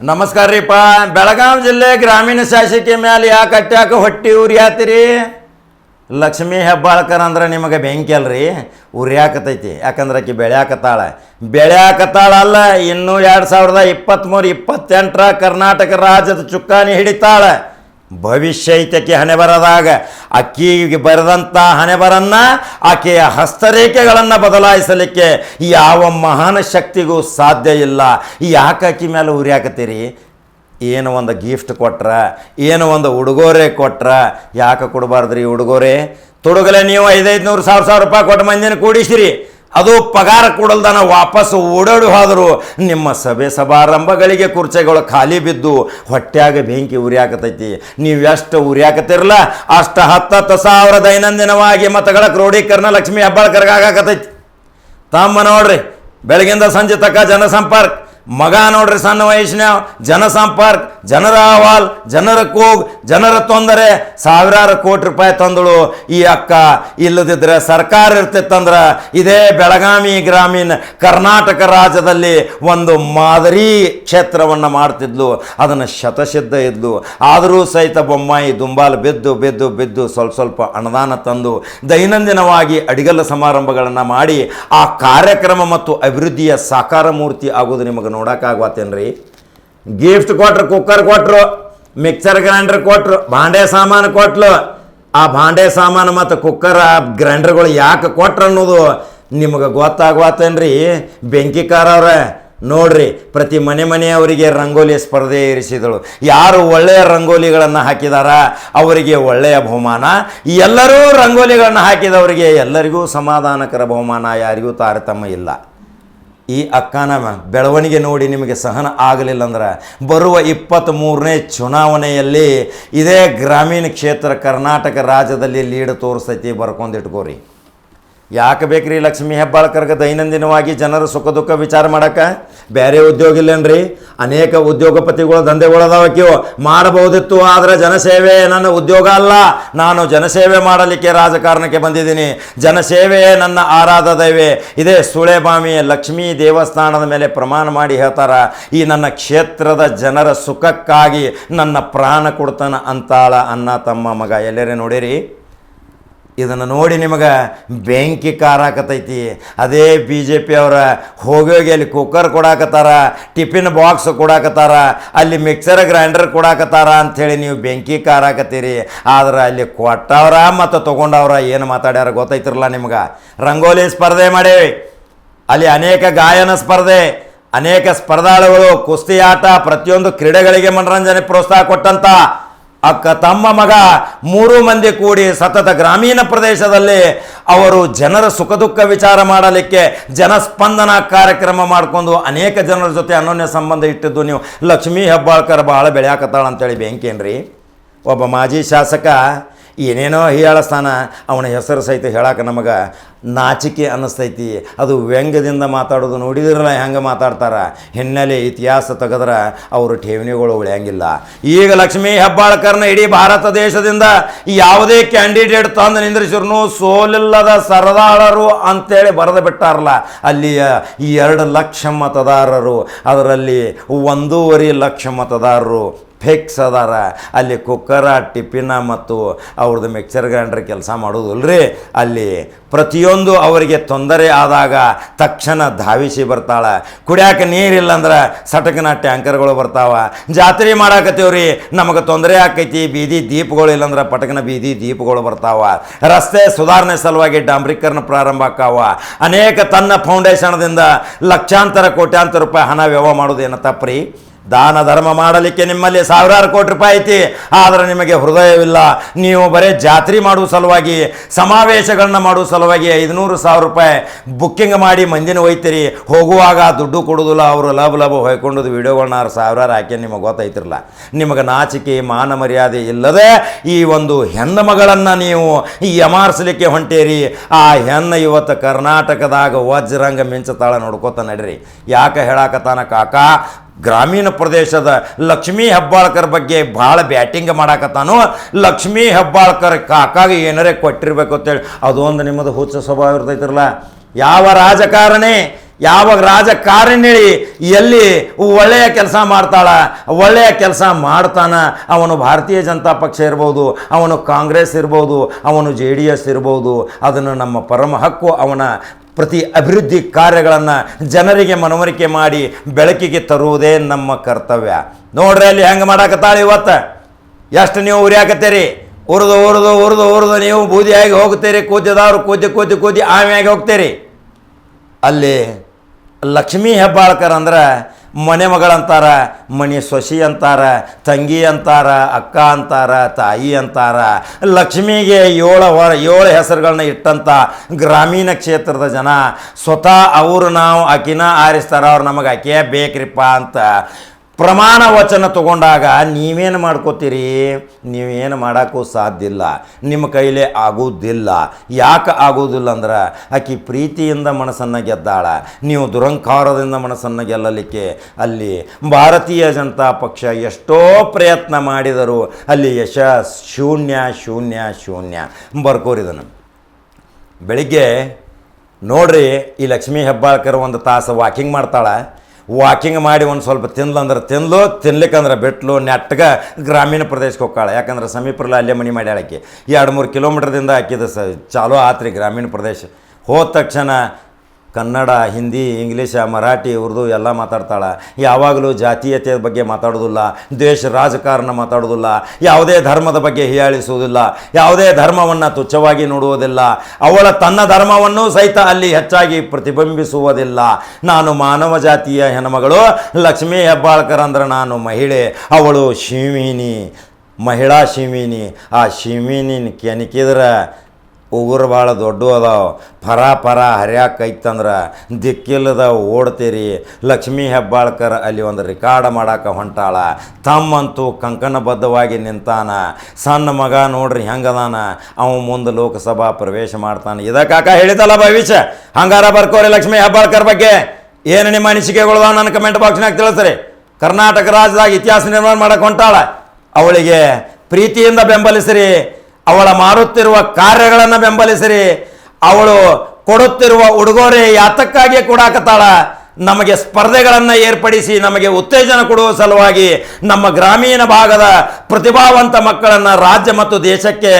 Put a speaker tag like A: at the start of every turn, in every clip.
A: ನಮಸ್ಕಾರ ರೀಪ್ಪ ಬೆಳಗಾವಿ ಜಿಲ್ಲೆ ಗ್ರಾಮೀಣ ಶಾಸಕಿ ಮೇಲೆ ಯಾಕೆ ಕಟ್ಟ್ಯಾಕ ಹೊಟ್ಟಿ ಉರಿಯಾತಿರಿ ಲಕ್ಷ್ಮೀ ಹೆಬ್ಬಾಳ್ಕರ್ ಅಂದ್ರೆ ನಿಮಗೆ ಬೆಂಕಿ ಅಲ್ರಿ. ಉರಿಯಾಕತೈತಿ. ಯಾಕಂದ್ರೆ ಆಕಿ ಬೆಳ್ಯಾಕತ್ತಾಳ. ಬೆಳ್ಯಾಕತ್ತಾಳ ಅಲ್ಲ, ಇನ್ನೂ ಎರಡು ಸಾವಿರದ ಇಪ್ಪತ್ತ್ಮೂರು ಇಪ್ಪತ್ತೆಂಟರ ಕರ್ನಾಟಕ ರಾಜ್ಯದ ಚುಕ್ಕಾಣಿ ಹಿಡಿತಾಳ. ಭವಿಷ್ಯ ಐತಕ್ಕೆ ಹಣೆ ಬರದಾಗ ಅಕ್ಕಿಗೆ ಬರೆದಂಥ ಹಣೆ ಬರನ್ನ ಆಕೆಯ ಹಸ್ತರೇಖೆಗಳನ್ನು ಬದಲಾಯಿಸಲಿಕ್ಕೆ ಯಾವ ಮಹಾನ್ ಶಕ್ತಿಗೂ ಸಾಧ್ಯ ಇಲ್ಲ. ಯಾಕೆ ಅಕ್ಕಿ ಮೇಲೆ ಉರಿಯಾಕತ್ತೀರಿ? ಏನು ಒಂದು ಗಿಫ್ಟ್ ಕೊಟ್ರ, ಏನು ಒಂದು ಉಡುಗೊರೆ ಕೊಟ್ರ, ಯಾಕೆ ಕೊಡಬಾರ್ದ್ರಿ ಉಡುಗೊರೆ? ತೊಡಗಲೆ ನೀವು ಐದೈದು ನೂರು ಸಾವಿರ ಸಾವಿರ ರೂಪಾಯಿ ಕೊಟ್ಟು ಮಂದಿನ ಕೂಡಿಸಿರಿ. ಅದು ಪಗಾರ ಕೊಡಲ್ದಾನ ವಾಪಸ್ ಓಡಾಡಿ ಹೋದರು. ನಿಮ್ಮ ಸಭೆ ಸಮಾರಂಭಗಳಿಗೆ ಕುರ್ಚೆಗಳು ಖಾಲಿ ಬಿದ್ದು ಹೊಟ್ಯಾಗ ಬೆಂಕಿ ಉರಿಯಾಕತೈತಿ. ನೀವು ಎಷ್ಟು ಉರಿಯಾಕತ್ತಿರಲ್ಲ, ಅಷ್ಟು ಹತ್ತತ್ತು ಸಾವಿರ ದೈನಂದಿನವಾಗಿ ಮತಗಳ ಕ್ರೋಢೀಕರಣ ಲಕ್ಷ್ಮೀ ಹಬ್ಬಳ ಕರ್ಗಾಗತೈತಿ ತಮ್ಮ ನೋಡ್ರಿ, ಬೆಳಗಿಂದ ಸಂಜೆ ತಕ್ಕ ಜನಸಂಪರ್ಕ. ಮಗ ನೋಡ್ರಿ ಸಣ್ಣ ವಯಸ್ಸಿನ ಜನಸಂಪರ್ಕ ಜನರ ಅಹವಾಲ್, ಜನರ ಕೂಗ್, ಜನರ ತೊಂದರೆ, ಸಾವಿರಾರು ಕೋಟಿ ರೂಪಾಯಿ ತಂದಳು ಈ ಅಕ್ಕ. ಇಲ್ಲದಿದ್ರೆ ಸರ್ಕಾರ ಇರ್ತಿತ್ತಂದ್ರೆ ಇದೇ ಬೆಳಗಾವಿ ಗ್ರಾಮೀಣ ಕರ್ನಾಟಕ ರಾಜ್ಯದಲ್ಲಿ ಒಂದು ಮಾದರಿ ಕ್ಷೇತ್ರವನ್ನು ಮಾಡ್ತಿದ್ಲು. ಅದನ್ನು ಶತಸಿದ್ಧ ಇದ್ಲು. ಆದರೂ ಸಹಿತ ಬೊಮ್ಮಾಯಿ ದುಂಬಾಲು ಬಿದ್ದು ಬಿದ್ದು ಬಿದ್ದು ಸ್ವಲ್ಪ ಸ್ವಲ್ಪ ಅನುದಾನ ತಂದು ದೈನಂದಿನವಾಗಿ ಅಡಿಗಲ್ಲ ಸಮಾರಂಭಗಳನ್ನು ಮಾಡಿ ಆ ಕಾರ್ಯಕ್ರಮ ಮತ್ತು ಅಭಿವೃದ್ಧಿಯ ಸಾಕಾರ ಮೂರ್ತಿ ಆಗೋದು ನಿಮಗೆ ನೋಡೋಕ್ಕಾಗತ್ತೇನ್ರಿ ಗಿಫ್ಟ್ ಕೊಟ್ರು ಕುಕ್ಕರ್ ಕೊಟ್ಟರು ಮಿಕ್ಸರ್ ಗ್ರೈಂಡರ್ ಕೊಟ್ಟರು ಭಾಂಡೆ ಸಾಮಾನು ಕೊಟ್ಲು. ಆ ಭಾಂಡೆ ಸಾಮಾನು ಮತ್ತು ಕುಕ್ಕರ್ ಆ ಗ್ರೈಂಡರ್ಗಳು ಯಾಕೆ ಕೊಟ್ರು ಅನ್ನೋದು ನಿಮಗೆ ಬೆಂಕಿ ಕಾರವ್ರೆ ನೋಡ್ರಿ, ಪ್ರತಿ ಮನೆ ಮನೆಯವರಿಗೆ ರಂಗೋಲಿ ಸ್ಪರ್ಧೆ ಇರಿಸಿದಳು. ಯಾರು ಒಳ್ಳೆಯ ರಂಗೋಲಿಗಳನ್ನು ಹಾಕಿದಾರ? ಅವರಿಗೆ ಒಳ್ಳೆಯ ಬಹುಮಾನ. ಎಲ್ಲರೂ ರಂಗೋಲಿಗಳನ್ನು ಹಾಕಿದವರಿಗೆ ಎಲ್ಲರಿಗೂ ಸಮಾಧಾನಕರ ಬಹುಮಾನ ಯಾರಿಗೂ ತಾರತಮ್ಯ ಇಲ್ಲ. ಈ ಅಕ್ಕನ ಬೆಳವಣಿಗೆ ನೋಡಿ ನಿಮಗೆ ಸಹನ ಆಗಲಿಲ್ಲ ಅಂದ್ರೆ ಬರುವ ಇಪ್ಪತ್ತ್ಮೂರನೇ ಚುನಾವಣೆಯಲ್ಲಿ ಇದೇ ಗ್ರಾಮೀಣ ಕ್ಷೇತ್ರ ಕರ್ನಾಟಕ ರಾಜ್ಯದಲ್ಲಿ ಲೀಡ್ ತೋರಿಸ್ತೈತಿ ಬರ್ಕೊಂಡಿಟ್ಕೋರಿ ಯಾಕೆ ಬೇಕ್ರಿ ಲಕ್ಷ್ಮೀ ಹೆಬ್ಬಾಳ್ಕರ್ಗೆ ದೈನಂದಿನವಾಗಿ ಜನರ ಸುಖ ದುಃಖ ವಿಚಾರ ಮಾಡಕ್ಕೆ? ಬೇರೆ ಉದ್ಯೋಗ ಇಲ್ಲೇನ್ರಿ? ಅನೇಕ ಉದ್ಯೋಗಪತಿಗಳು ದಂಧೆಗಳು ಅದಾವಕ್ಕಿವು ಮಾಡಬಹುದಿತ್ತು, ಆದರೆ ಜನಸೇವೆ ನನ್ನ ಉದ್ಯೋಗ ಅಲ್ಲ. ನಾನು ಜನಸೇವೆ ಮಾಡಲಿಕ್ಕೆ ರಾಜಕಾರಣಕ್ಕೆ ಬಂದಿದ್ದೀನಿ. ಜನಸೇವೆಯೇ ನನ್ನ ಆರಾಧ ದೈವೆ. ಇದೇ ಸುಳೆಬಾಮಿ ಲಕ್ಷ್ಮೀ ದೇವಸ್ಥಾನದ ಮೇಲೆ ಪ್ರಮಾಣ ಮಾಡಿ ಹೇಳ್ತಾರ, ಈ ನನ್ನ ಕ್ಷೇತ್ರದ ಜನರ ಸುಖಕ್ಕಾಗಿ ನನ್ನ ಪ್ರಾಣ ಕೊಡ್ತಾನ ಅಂತಾಳ ಅನ್ನ ತಮ್ಮ ಮಗ. ಎಲ್ಲರೇ ನೋಡಿರಿ? ಇದನ್ನು ನೋಡಿ ನಿಮಗೆ ಬೆಂಕಿ ಕಾರಾಕತೈತಿ. ಅದೇ ಬಿ ಜೆ ಪಿ ಅವರ ಹೋಗೋಗಿ ಅಲ್ಲಿ ಕುಕ್ಕರ್ ಕೊಡಾಕತ್ತಾರ ಟಿಫಿನ್ ಬಾಕ್ಸ್ ಕೊಡಾಕತ್ತಾರ, ಅಲ್ಲಿ ಮಿಕ್ಸರ್ ಗ್ರೈಂಡರ್ ಕೊಡಾಕತ್ತಾರ ಅಂಥೇಳಿ ನೀವು ಬೆಂಕಿ ಕಾರಾಕತ್ತೀರಿ. ಆದ್ರೆ ಅಲ್ಲಿ ಕೊಟ್ಟವ್ರ ಮತ್ತು ತೊಗೊಂಡವ್ರ ಏನು ಮಾತಾಡ್ಯಾರ ಗೊತ್ತೈತಿರಲ್ಲ ನಿಮ್ಗೆ? ರಂಗೋಲಿ ಸ್ಪರ್ಧೆ ಮಾಡೇವಿ. ಅಲ್ಲಿ ಅನೇಕ ಗಾಯನ ಸ್ಪರ್ಧೆ, ಅನೇಕ ಸ್ಪರ್ಧಾಳುಗಳು ಕುಸ್ತಿ ಆಟ ಪ್ರತಿಯೊಂದು ಕ್ರೀಡೆಗಳಿಗೆ ಮನರಂಜನೆ ಪ್ರೋತ್ಸಾಹ ಕೊಟ್ಟಂತ ಅಕ್ಕ ತಮ್ಮ ಮಗ ಮೂರು ಮಂದಿ ಕೂಡಿ ಸತತ ಗ್ರಾಮೀಣ ಪ್ರದೇಶದಲ್ಲಿ ಅವರು ಜನರ ಸುಖ ದುಃಖ ವಿಚಾರ ಮಾಡಲಿಕ್ಕೆ ಜನಸ್ಪಂದನ ಕಾರ್ಯಕ್ರಮ ಮಾಡಿಕೊಂಡು ಅನೇಕ ಜನರ ಜೊತೆ ಅನನ್ಯ ಸಂಬಂಧ ಇಟ್ಟಿದ್ದು ನೀವು. ಲಕ್ಷ್ಮೀ ಹೆಬ್ಬಾಳ್ಕರ್ ಭಾಳ ಬೆಳೆಯಾಕತ್ತಾಳ ಅಂತೇಳಿ ಬೆಂಕೇನ್ರಿ ಒಬ್ಬ ಮಾಜಿ ಶಾಸಕ ಏನೇನೋ ಹೇಳಸ್ತಾನ ಅವನ ಹೆಸರು ಸಹಿತ ಹೇಳಕ್ಕೆ ನಮಗೆ ನಾಚಿಕೆ ಅನ್ನಿಸ್ತೈತಿ. ಅದು ವ್ಯಂಗ್ಯದಿಂದ ಮಾತಾಡೋದು ನೋಡಿದ್ರಲ್ಲ ಹೆಂಗೆ ಮಾತಾಡ್ತಾರೆ. ಹಿನ್ನೆಲೆ ಇತಿಹಾಸ ತೆಗೆದ್ರೆ ಅವರು ಠೇವಣಿಗಳು ಉಳಿಯಂಗಿಲ್ಲ. ಈಗ ಲಕ್ಷ್ಮೀ ಹೆಬ್ಬಾಳ್ಕರ್ನ ಇಡೀ ಭಾರತ ದೇಶದಿಂದ ಯಾವುದೇ ಕ್ಯಾಂಡಿಡೇಟ್ ತಂದು ನಿಂದ್ರಿಸಿದ್ರು ಸೋಲಿಲ್ಲದ ಸರದಾಳರು ಅಂತೇಳಿ ಬರೆದು ಬಿಟ್ಟಾರಲ್ಲ. ಅಲ್ಲಿಯ ಎರಡು ಲಕ್ಷ ಮತದಾರರು, ಅದರಲ್ಲಿ ಒಂದೂವರೆ ಲಕ್ಷ ಮತದಾರರು ಫಿಕ್ಸ್ ಅದಾರ. ಅಲ್ಲಿ ಕುಕ್ಕರ, ಟಿಫಿನ ಮತ್ತು ಅವ್ರದ್ದು ಮಿಕ್ಸರ್ ಗ್ರೈಂಡರ್ ಕೆಲಸ ಮಾಡೋದಿಲ್ರಿ ಅಲ್ಲಿ ಪ್ರತಿಯೊಂದು ಅವರಿಗೆ ತೊಂದರೆ ಆದಾಗ ತಕ್ಷಣ ಧಾವಿಸಿ ಬರ್ತಾಳೆ. ಕುಡಿಯಾಕ ನೀರಿಲ್ಲ ಅಂದ್ರೆ ಸಟಕನ ಟ್ಯಾಂಕರ್ಗಳು ಬರ್ತಾವ. ಜಾತ್ರೆ ಮಾಡಾಕತ್ತೀವ್ರಿ, ನಮಗೆ ತೊಂದರೆ ಆಕೈತಿ, ಬೀದಿ ದೀಪಗಳು ಇಲ್ಲಂದ್ರೆ ಪಟಕನ ಬೀದಿ ದೀಪಗಳು ಬರ್ತಾವೆ. ರಸ್ತೆ ಸುಧಾರಣೆ ಸಲುವಾಗಿ ಡಾಂಬ್ರೀಕರಣ ಪ್ರಾರಂಭ ಆಕಾವ ಅನೇಕ ತನ್ನ ಫೌಂಡೇಶನ್ದಿಂದ ಲಕ್ಷಾಂತರ, ಕೋಟ್ಯಾಂತರ ರೂಪಾಯಿ ಹಣ ವ್ಯವಹಾರ ಮಾಡೋದೇನು ತಪ್ಪ್ರಿ ದಾನ ಧರ್ಮ ಮಾಡಲಿಕ್ಕೆ ನಿಮ್ಮಲ್ಲಿ ಸಾವಿರಾರು ಕೋಟಿ ರೂಪಾಯಿ ಐತಿ, ಆದರೆ ನಿಮಗೆ ಹೃದಯವಿಲ್ಲ. ನೀವು ಬರೀ ಜಾತ್ರೆ ಮಾಡುವ ಸಲುವಾಗಿ, ಸಮಾವೇಶಗಳನ್ನ ಮಾಡುವ ಸಲುವಾಗಿ ಐದುನೂರು ಸಾವಿರ ರೂಪಾಯಿ ಬುಕ್ಕಿಂಗ್ ಮಾಡಿ ಮಂದಿನ ಒಯ್ತೀರಿ. ಹೋಗುವಾಗ ದುಡ್ಡು ಕೊಡೋದಿಲ್ಲ ಅವರು ಲಭ ಲಭ ಹೊಯ್ಕೊಂಡು ವಿಡಿಯೋಗಳನ್ನ ಸಾವಿರಾರು ಹಾಕಿ ನಿಮಗೆ ಗೊತ್ತೈತಿರಲ್ಲ ನಿಮಗೆ ನಾಚಿಕೆ, ಮಾನ ಮರ್ಯಾದೆ ಇಲ್ಲದೆ ಈ ಒಂದು ಹೆಣ್ಣು ಮಗಳನ್ನು ನೀವು ಯಮಾರಿಸಲಿಕ್ಕೆ ಹೊಂಟೇರಿ. ಆ ಹೆಣ್ಣು ಇವತ್ತು ಕರ್ನಾಟಕದಾಗ ವಜ್ರಂಗ ಮಿಂಚತಾಳ ನೋಡ್ಕೋತ ನಡ್ರಿ. ಯಾಕೆ ಹೇಳಾಕತ್ತಾನ ಕಾಕ? ಗ್ರಾಮೀಣ ಪ್ರದೇಶದ ಲಕ್ಷ್ಮೀ ಹೆಬ್ಬಾಳ್ಕರ್ ಬಗ್ಗೆ ಭಾಳ ಬ್ಯಾಟಿಂಗ್ ಮಾಡಾಕತ್ತಾನು, ಲಕ್ಷ್ಮೀ ಹೆಬ್ಬಾಳ್ಕರ್ ಕಾಕಾಗ ಏನಾರೇ ಕೊಟ್ಟಿರ್ಬೇಕು ಅಂತೇಳಿ ಅದೊಂದು ನಿಮ್ಮದು ಹುಚ್ಚ ಸ್ವಭಾವ ಇರ್ತೈತಿರಲ್ಲ. ಯಾವ ರಾಜಕಾರಣಿ ಯಾವ ರಾಜಕಾರಣಿ ಎಲ್ಲಿ ಒಳ್ಳೆಯ ಕೆಲಸ ಮಾಡ್ತಾಳ ಒಳ್ಳೆಯ ಕೆಲಸ ಮಾಡ್ತಾನ, ಅವನು ಭಾರತೀಯ ಜನತಾ ಪಕ್ಷ ಇರ್ಬೋದು, ಅವನು ಕಾಂಗ್ರೆಸ್ ಇರ್ಬೋದು, ಅವನು ಜೆ ಡಿ ಎಸ್ ಇರ್ಬೋದು, ಅದನ್ನು ನಮ್ಮ ಪರಮ ಹಕ್ಕು, ಅವನ ಪ್ರತಿ ಅಭಿವೃದ್ಧಿ ಕಾರ್ಯಗಳನ್ನು ಜನರಿಗೆ ಮನವರಿಕೆ ಮಾಡಿ ಬೆಳಕಿಗೆ ತರುವುದೇ ನಮ್ಮ ಕರ್ತವ್ಯ. ನೋಡ್ರಿ ಅಲ್ಲಿ ಹೆಂಗೆ ಮಾಡಾಕತ್ತಾಳೆ ಇವತ್ತು? ಎಷ್ಟು ನೀವು ಉರಿಯಾಕತ್ತೀರಿ ಉರಿದು ಉರಿದು ಉರಿದು ಉರಿದು ನೀವು ಬೂದಿಯಾಗಿ ಹೋಗ್ತೀರಿ ಕೂದ್ಯದವರು ಕೂದ್ಯ ಕೂದ್ಯ ಕೂದಿ ಆಮೆಯಾಗಿ ಹೋಗ್ತೀರಿ. ಅಲ್ಲಿ ಲಕ್ಷ್ಮೀ ಹೆಬ್ಬಾಳ್ಕರ್ ಅಂದ್ರೆ ಮನೆ ಮಗಳಂತಾರ ಮನೆ ಸೊಸಿ ಅಂತಾರ, ತಂಗಿ ಅಂತಾರ, ಅಕ್ಕ ಅಂತಾರ, ತಾಯಿ ಅಂತಾರ. ಲಕ್ಷ್ಮಿಗೆ ಏಳು ಹೊರ, ಏಳು ಹೆಸರುಗಳನ್ನ ಇಟ್ಟಂಥ ಗ್ರಾಮೀಣ ಕ್ಷೇತ್ರದ ಜನ ಸ್ವತಃ ಅವರು ನಾವು ಆಕಿನ ಆರಿಸ್ತಾರ, ಅವ್ರು ನಮಗೆ ಆಕೆ ಬೇಕ್ರಿಪ್ಪ ಅಂತ. ಪ್ರಮಾಣ ವಚನ ತಗೊಂಡಾಗ ನೀವೇನು ಮಾಡ್ಕೋತೀರಿ? ನೀವೇನು ಮಾಡೋಕ್ಕೂ ಸಾಧ್ಯ ಇಲ್ಲ. ನಿಮ್ಮ ಕೈಲೇ ಆಗೋದಿಲ್ಲ. ಯಾಕೆ ಆಗೋದಿಲ್ಲ ಅಂದ್ರೆ, ಆಕೆ ಪ್ರೀತಿಯಿಂದ ಮನಸ್ಸನ್ನು ಗೆದ್ದಾಳ. ನೀವು ದುರಂಕಾರದಿಂದ ಮನಸ್ಸನ್ನು ಗೆಲ್ಲಲಿಕ್ಕೆ ಅಲ್ಲಿ ಭಾರತೀಯ ಜನತಾ ಪಕ್ಷ ಎಷ್ಟೋ ಪ್ರಯತ್ನ ಮಾಡಿದರು ಅಲ್ಲಿ ಯಶ ಶೂನ್ಯ ಶೂನ್ಯ ಶೂನ್ಯ. ಬರ್ಕೋರಿದನು ಬೆಳಿಗ್ಗೆ ನೋಡ್ರಿ, ಈ ಲಕ್ಷ್ಮೀ ಹೆಬ್ಬಾಳ್ಕರ್ ಒಂದು ತಾಸು ವಾಕಿಂಗ್ ಮಾಡ್ತಾಳೆ. ವಾಕಿಂಗ್ ಮಾಡಿ ಒಂದು ಸ್ವಲ್ಪ ತಿನ್ಲಂದ್ರೆ ತಿನ್ಲು, ತಿನ್ಲಿಕ್ಕಂದ್ರೆ ಬಿಟ್ಲು ನೆಟ್ಟಗ ಗ್ರಾಮೀಣ ಪ್ರದೇಶಕ್ಕೆ ಹೋಗ್ತಾಳೆ ಯಾಕಂದ್ರೆ ಸಮೀಪರಲ್ಲ ಅಲ್ಲೇ ಮನೆ ಮಾಡಿ ಆಕೆ. ಎರಡು ಮೂರು ಕಿಲೋಮೀಟ್ರದಿಂದ ಹಾಕಿದ ಸ ಚಾಲೋ ಆತ್ರಿ ಗ್ರಾಮೀಣ ಪ್ರದೇಶ. ಹೋದ ತಕ್ಷಣ ಕನ್ನಡ, ಹಿಂದಿ, ಇಂಗ್ಲೀಷ, ಮರಾಠಿ, ಉರ್ದು ಎಲ್ಲ ಮಾತಾಡ್ತಾಳೆ. ಯಾವಾಗಲೂ ಜಾತೀಯತೆ ಬಗ್ಗೆ ಮಾತಾಡೋದಿಲ್ಲ ದೇಶ ರಾಜಕಾರಣ ಮಾತಾಡೋದಿಲ್ಲ ಯಾವುದೇ ಧರ್ಮದ ಬಗ್ಗೆ ಹೀಯಾಳಿಸುವುದಿಲ್ಲ, ಯಾವುದೇ ಧರ್ಮವನ್ನು ತುಚ್ಛವಾಗಿ ನೋಡುವುದಿಲ್ಲ, ಅವಳ ತನ್ನ ಧರ್ಮವನ್ನು ಸಹಿತ ಅಲ್ಲಿ ಹೆಚ್ಚಾಗಿ ಪ್ರತಿಬಿಂಬಿಸುವುದಿಲ್ಲ. ನಾನು ಮಾನವ ಜಾತಿಯ ಹೆಣ್ಮಗಳು, ಲಕ್ಷ್ಮೀ ಹೆಬ್ಬಾಳ್ಕರ್ ಅಂದ್ರೆ ನಾನು ಮಹಿಳೆ, ಅವಳು ಶಿವಿನಿ ಮಹಿಳಾ ಶಿವಿನಿ ಆ ಶಿವಿನಿನ ಕೆಣಕಿದ್ರೆ ಉಗುರು ಭಾಳ ದೊಡ್ಡ ಅದಾವ. ಪರ ಪರ ಹರ್ಯಾಕ ಐತಂದ್ರೆ ದಿಕ್ಕಿಲ್ಲದ ಓಡ್ತೀರಿ. ಲಕ್ಷ್ಮೀ ಹೆಬ್ಬಾಳ್ಕರ್ ಅಲ್ಲಿ ಒಂದು ರೆಕಾರ್ಡ್ ಮಾಡಾಕ ಹೊಂಟಾಳ. ತಮ್ಮಂತೂ ಕಂಕಣಬದ್ಧವಾಗಿ ನಿಂತಾನ. ಸಣ್ಣ ಮಗ ನೋಡ್ರಿ ಹೆಂಗದಾನ. ಅವ ಮುಂದೆ ಲೋಕಸಭಾ ಪ್ರವೇಶ ಮಾಡ್ತಾನೆ. ಇದಕ್ಕಾಕ ಹೇಳಿದಲ್ಲ ಭವಿಷ್ಯ. ಹಂಗಾರ ಬರ್ಕೋರಿ ಲಕ್ಷ್ಮೀ ಹೆಬ್ಬಾಳ್ಕರ್ ಬಗ್ಗೆ. ಏನು ನಿಮ್ಮ ಅನಿಸಿಕೆಗಳು ನನ್ನ ಕಮೆಂಟ್ ಬಾಕ್ಸ್ನಾಗ ತಿಳಿಸ್ರಿ. ಕರ್ನಾಟಕ ರಾಜ್ಯದಾಗ ಇತಿಹಾಸ ನಿರ್ಮಾಣ ಮಾಡಕ್ಕೆ ಹೊಂಟಾಳ. ಅವಳಿಗೆ ಪ್ರೀತಿಯಿಂದ ಬೆಂಬಲಿಸಿರಿ. ಅವಳ ಮಾಡುತ್ತಿರುವ ಕಾರ್ಯಗಳನ್ನು ಬೆಂಬಲಿಸಿರಿ. ಅವಳು ಕೊಡುತ್ತಿರುವ ಉಡುಗೊರೆ ಯಾತಕ್ಕಾಗಿ ಕೊಡಾಕತ್ತಾಳ ನಮಗೆ ಸ್ಪರ್ಧೆಗಳನ್ನು ಏರ್ಪಡಿಸಿ ನಮಗೆ ಉತ್ತೇಜನ ಕೊಡುವ ಸಲುವಾಗಿ ನಮ್ಮ ಗ್ರಾಮೀಣ ಭಾಗದ ಪ್ರತಿಭಾವಂತ ಮಕ್ಕಳನ್ನು ರಾಜ್ಯ ಮತ್ತು ದೇಶಕ್ಕೆ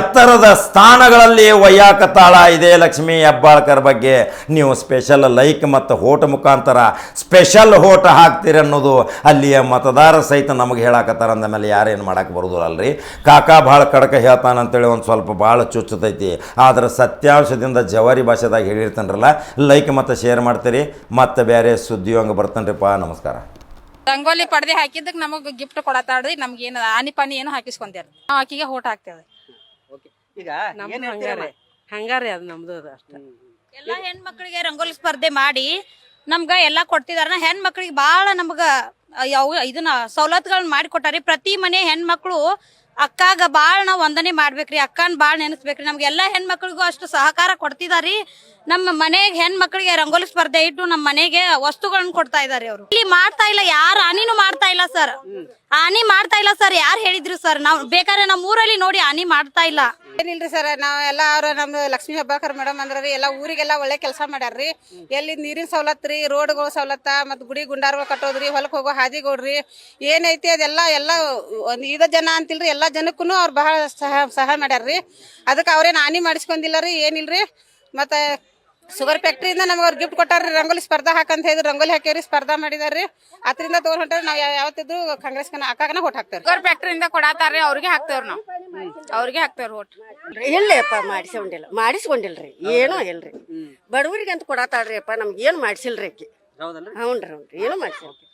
A: ಎತ್ತರದ ಸ್ಥಾನಗಳಲ್ಲಿ ಒಯ್ಯಾಕತ್ತಾಳ ಇದೇ ಲಕ್ಷ್ಮೀ ಹೆಬ್ಬಾಳ್ಕರ್ ಬಗ್ಗೆ. ನೀವು ಸ್ಪೆಷಲ್ ಲೈಕ್ ಮತ್ತು ಹೋಟ ಮುಖಾಂತರ ಸ್ಪೆಷಲ್ ಹೋಟ ಹಾಕ್ತೀರಿ ಅನ್ನೋದು ಅಲ್ಲಿಯ ಮತದಾರ ಸಹಿತ ನಮಗೆ ಹೇಳಾಕತ್ತಾರ ಅಂದಮೇಲೆ ಯಾರೇನು ಮಾಡಕ್ಕೆ ಬರೋದಿಲ್ಲ ಅಲ್ರಿ ಕಾಕಾ ಭಾಳ ಕಡಕ ಹೇಳ್ತಾನಂತೇಳಿ ಒಂದು ಸ್ವಲ್ಪ ಭಾಳ ಚುಚ್ಚತೈತಿ. ಆದ್ರೆ ಸತ್ಯಾಂಶದಿಂದ ಜವಾರಿ ಭಾಷೆದಾಗ ಹೇಳಿರ್ತಾನರಲ್ಲ, ಲೈಕ್ ಮತ್ತು ಶೇರ್ ಮಾಡ್ತೀರಿ. ಮತ್ತು ಬೇರೆ ಸುದ್ದಿ ಹಂಗೆ ಬರ್ತಾನ್ರಿಪ್ಪ ನಮಸ್ಕಾರ.
B: ರಂಗೋಲಿ ಪಡ್ದೆ ಹಾಕಿದ್ದಕ್ಕೆ ನಮಗೆ ಗಿಫ್ಟ್ ಕೊಡತಾಡ್ರಿ ನಮ್ಗೆ ಏನು ಆನಿ ಪಾನಿ ಏನು ಹಾಕಿಸ್ಕೊಂತೇವ್ರಿ ನಾವು ಆಕಿಗೆ ಹೋಟ್ ಹಾಕ್ತೇವೆ
C: ಈಗ ಏನ್
D: ಹಂಗಾರೆ.
C: ಹೇಳ್ತೀರಮ್ಮ?
D: ಹಂಗಾರೆ ಅದು ನಮ್ದು ಅದು ಎಲ್ಲ
B: ಎಲ್ಲಾ ಹೆಣ್ಮಕ್ಳಿಗೆ ರಂಗೋಲಿ ಸ್ಪರ್ಧೆ ಮಾಡಿ ನಮ್ಗ ಎಲ್ಲಾ ಕೊಡ್ತಿದಾರ. ಹೆಣ್ಮಕ್ಳಿಗೆ ಬಾಳ ನಮ್ಗ ಯಾವ ಇದನ್ನ ಸವಲತ್ತುಗಳನ್ನ ಮಾಡಿ ಕೊಟ್ಟಾರಿ ಪ್ರತಿ ಮನೆ ಹೆಣ್ಮಕ್ಳು ಅಕ್ಕಾಗ ಬಾಳ ನಾವ್ ವಂದನೆ ಮಾಡ್ಬೇಕ್ರಿ ಅಕ್ಕನ ಬಾಳ ನೆನೆಸ್ಬೇಕ್ರಿ. ನಮ್ಗೆ ಎಲ್ಲಾ ಹೆಣ್ಮಕ್ಳಿಗೂ ಅಷ್ಟು ಸಹಕಾರ ಕೊಡ್ತಿದಾರಿ. ನಮ್ಮ ಮನೆಗೆ ಹೆಣ್ಮಕ್ಳಿಗೆ ರಂಗೋಲಿ ಸ್ಪರ್ಧೆ ಇಟ್ಟು ನಮ್ಮ ಮನೆಗೆ ವಸ್ತುಗಳನ್ನ ಕೊಡ್ತಾ ಇದಾರೆ ಅವರು. ಇಲ್ಲಿ ಮಾಡ್ತಾ ಇಲ್ಲ, ಯಾರು ಹಾನಿನೂ ಮಾಡ್ತಾ ಇಲ್ಲ ಸರ್. ಹಾನಿ ಮಾಡ್ತಾ ಇಲ್ಲ ಸರ್, ಯಾರು ಹೇಳಿದ್ರು ಸರ್? ನಾವು ಬೇಕಾದ್ರೆ ನಮ್ಮ ಊರಲ್ಲಿ ನೋಡಿ ಹಾನಿ ಮಾಡ್ತಾ ಇಲ್ಲ.
E: ಏನಿಲ್ರಿ ಸರ್, ನಾವ್ ಎಲ್ಲ ಅವ್ರ ನಮ್ಮ ಲಕ್ಷ್ಮೀ ಹೆಬ್ಬಾಳ್ಕರ್ ಮೇಡಮ್ ಅಂದ್ರಿ ಎಲ್ಲ ಊರಿಗೆಲ್ಲ ಒಳ್ಳೆ ಕೆಲಸ ಮಾಡ್ಯಾರ್ರಿ. ಎಲ್ಲಿ ನೀರಿನ ಸವಲತ್ತು ರೀ, ರೋಡ್ಗಳು ಸವಲತ್ತ, ಮತ್ತು ಗುಡಿ ಗುಂಡಾರ್ಗಳು ಕಟ್ಟೋದ್ರಿ ಹೊಲಕ್ಕೆ ಹೋಗೋ ಹಾದಿಗೋಡ್ರಿ. ಏನೈತಿ ಅದೆಲ್ಲ, ಎಲ್ಲ ಒಂದು ಇದ ಜನ ಅಂತಿಲ್ರಿ, ಎಲ್ಲ ಜನಕ್ಕೂ ಅವ್ರು ಬಹಳ ಸಹ, ಸಹಾಯ ಮಾಡ್ಯಾರ್ರಿ. ಅದಕ್ಕೆ ಅವ್ರೇನು ಹಾನಿ ಮಾಡಿಸ್ಕೊಂಡಿಲ್ಲ ರೀ, ಏನಿಲ್ರಿ. ಮತ್ತು ಶುಗರ್ ಫ್ಯಾಕ್ಟ್ರಿಯಿಂದ ನಮ್ಗೆ ಅವ್ರು ಗಿಫ್ಟ್ ಕೊಟ್ಟಾರ್ರಿ ರಂಗೋಲಿ ಸ್ಪರ್ಧಾ ಹಾಕಂತ ಹೇಳಿದ್ರು. ರಂಗೋಲಿ ಹಾಕ್ಯಾರಿ ಸ್ಪರ್ಧಾ ಮಾಡಿದಾರ್ರಿ. ಅದರಿಂದ ತಗೊಂಡ್ ಹೊಂಟಾರ ನಾವು ಯಾವತ್ತಿದ್ರು ಕಾಂಗ್ರೆಸ್ ಅಕ್ಕಾಗನ ಓಟ್ ಹಾಕ್ತಾರೆ
B: ಶುಗರ್ ಫ್ಯಾಕ್ಟ್ರಿಯಿಂದ ಕೊಡತಾರ್ರಿ ಅವ್ರಿಗೆ ಹಾಕ್ತೇವ್ರಿ ನಾವು. ಅವ್ರಿಗೆ ಹಾಕ್ತೇವ್ರಿ ಓಟ್
D: ಇಲ್ಲಪ್ಪ ಮಾಡಿಸ್ಕೊಂಡಿಲ್ಲ. ಮಾಡಿಸ್ಕೊಂಡಿಲ್ರಿ. ಏನೋ ಇಲ್ರಿ. ಬಡವರಿಗೆ ಅಂತ ಕೊಡತಾಳ್ರಿ ಅಪ್ಪ ನಮ್ಗೆ ಏನು ಮಾಡಿಸಿಲ್ರಿ ಅಕ್ಕಿ
C: ಹೌದಲ್ರಿ?
D: ಹ್ಞೂ ರೀ ಏನು ಮಾಡಿಸಿಲ್ಲ